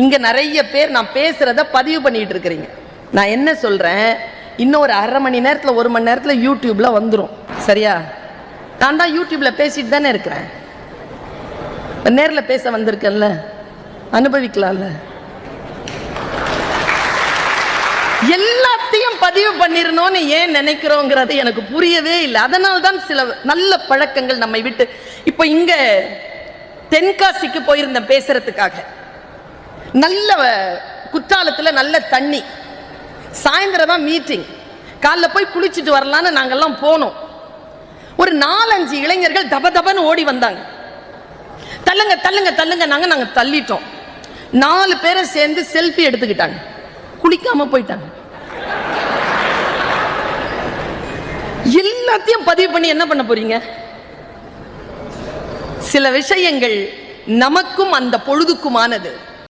இங்கே நிறைய பேர் நான் பேசுகிறத பதிவு பண்ணிட்டு இருக்கிறீங்க. நான் என்ன சொல்கிறேன் இன்னும் ஒரு அரை மணி நேரத்தில் ஒரு மணி நேரத்தில் யூடியூப்பில் வந்துடும் சரியா? நான் தான் யூடியூப்பில் பேசிட்டு தானே இருக்கிறேன். நேரில் பேச வந்திருக்கேன்ல. அனுபவிக்கலாம்ல. எல்லாத்தையும் பதிவு பண்ணிடணும்னு ஏன் நினைக்கிறோங்கிறது எனக்கு புரியவே இல்லை. அதனால தான் சில நல்ல பழக்கங்கள் நம்மை விட்டு இப்போ இங்கே தென்காசிக்கு போயிருந்தேன் பேசுறதுக்காக. நல்ல குற்றாலத்துல நல்ல தண்ணி. சாயந்தரம் தான் மீட்டிங் காலைல போய் குளிச்சுட்டு வரலான்னு நாங்கெல்லாம் போனோம். ஒரு நாலஞ்சு இளைஞர்கள் தப தபன்னு ஓடி வந்தாங்க. தள்ளுங்க தள்ளுங்க தள்ளுங்க நாங்க நாங்க தள்ளிட்டோம். நாலு பேரை சேர்ந்து செல்ஃபி எடுத்துக்கிட்டாங்க. குளிக்காம போயிட்டாங்க. எல்லாத்தையும் பதிவு பண்ணி என்ன பண்ண போறீங்க? சில விஷயங்கள் நமக்கும் அந்த பொழுதுக்குமானது.